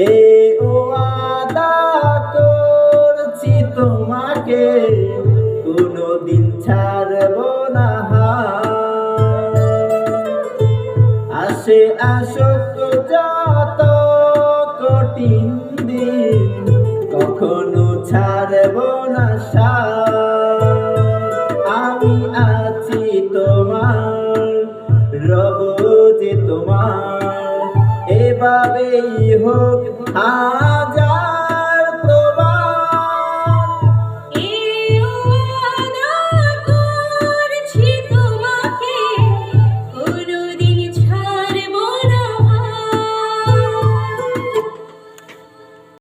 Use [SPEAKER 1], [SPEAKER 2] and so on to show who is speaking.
[SPEAKER 1] এ ও করছি তোমাকে, কোনোদিন ছাড়ব না। আসে আসুক কঠিন দিন, কখনো ছাড়ব না। আমি আছি তোমার, রব যে তোমার এভাবেই হোক হাজার